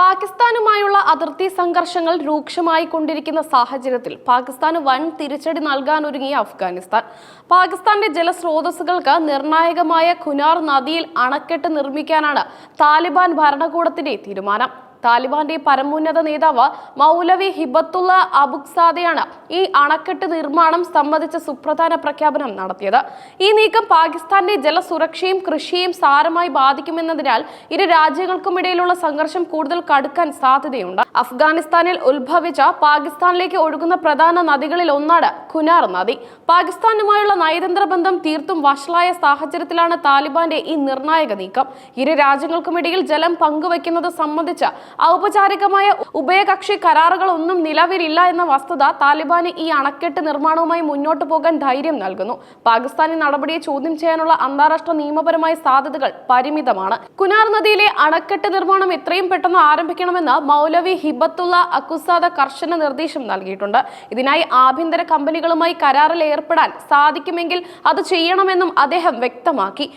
പാകിസ്ഥാനുമായുള്ള അതിർത്തി സംഘർഷങ്ങൾ രൂക്ഷമായി കൊണ്ടിരിക്കുന്ന സാഹചര്യത്തിൽ പാകിസ്ഥാന് വൻ തിരിച്ചടി നൽകാനൊരുങ്ങിയ അഫ്ഗാനിസ്ഥാൻ. പാകിസ്ഥാന്റെ ജലസ്രോതസ്സുകൾക്ക് നിർണായകമായ ഖുനാർ നദിയിൽ അണക്കെട്ട് നിർമ്മിക്കാനാണ് താലിബാൻ ഭരണകൂടത്തിന്റെ തീരുമാനം. താലിബാന്റെ പരമോന്നത നേതാവ് മൗലവി ഹിബത്തുള്ള അബുഖ്സാദയാണ് ഈ അണക്കെട്ട് നിർമ്മാണം സംബന്ധിച്ച സുപ്രധാന പ്രഖ്യാപനം നടത്തിയത്. ഈ നീക്കം പാകിസ്ഥാന്റെ ജലസുരക്ഷയും കൃഷിയും സാരമായി ബാധിക്കുമെന്നതിനാൽ ഇരു രാജ്യങ്ങൾക്കുമിടയിലുള്ള സംഘർഷം കൂടുതൽ കടുക്കാൻ സാധ്യതയുണ്ട്. അഫ്ഗാനിസ്ഥാനിൽ ഉത്ഭവിച്ച പാകിസ്ഥാനിലേക്ക് ഒഴുകുന്ന പ്രധാന നദികളിൽ ഒന്നാണ് കുനാർ നദി. പാകിസ്ഥാനുമായുള്ള നയതന്ത്ര ബന്ധം തീർത്തും വഷളായ സാഹചര്യത്തിലാണ് താലിബാന്റെ ഈ നിർണായക നീക്കം. ഇരു രാജ്യങ്ങൾക്കുമിടയിൽ ജലം പങ്കുവയ്ക്കുന്നത് സംബന്ധിച്ച് ഔപചാരികമായ ഉഭയകക്ഷി കരാറുകളൊന്നും നിലവിലില്ല എന്ന വസ്തുത താലിബാന് ഈ അണക്കെട്ട് നിർമ്മാണവുമായി മുന്നോട്ടു പോകാൻ ധൈര്യം നൽകുന്നു. പാകിസ്ഥാനി നടപടിയെ ചോദ്യം ചെയ്യാനുള്ള അന്താരാഷ്ട്ര നിയമപരമായ സാധ്യതകൾ പരിമിതമാണ്. കുനാർ നദിയിലെ അണക്കെട്ട് നിർമ്മാണം എത്രയും പെട്ടെന്ന് ആരംഭിക്കണമെന്ന് മൗലവി ഹിബത്തുള്ള അക്കുസാദ കർശന നിർദ്ദേശം നൽകിയിട്ടുണ്ട്. ഇതിനായി ആഭ്യന്തര കമ്പനികളുമായി കരാറിൽ ഏർപ്പെടാൻ സാധിക്കുമെങ്കിൽ അത് ചെയ്യണമെന്നും അദ്ദേഹം വ്യക്തമാക്കി.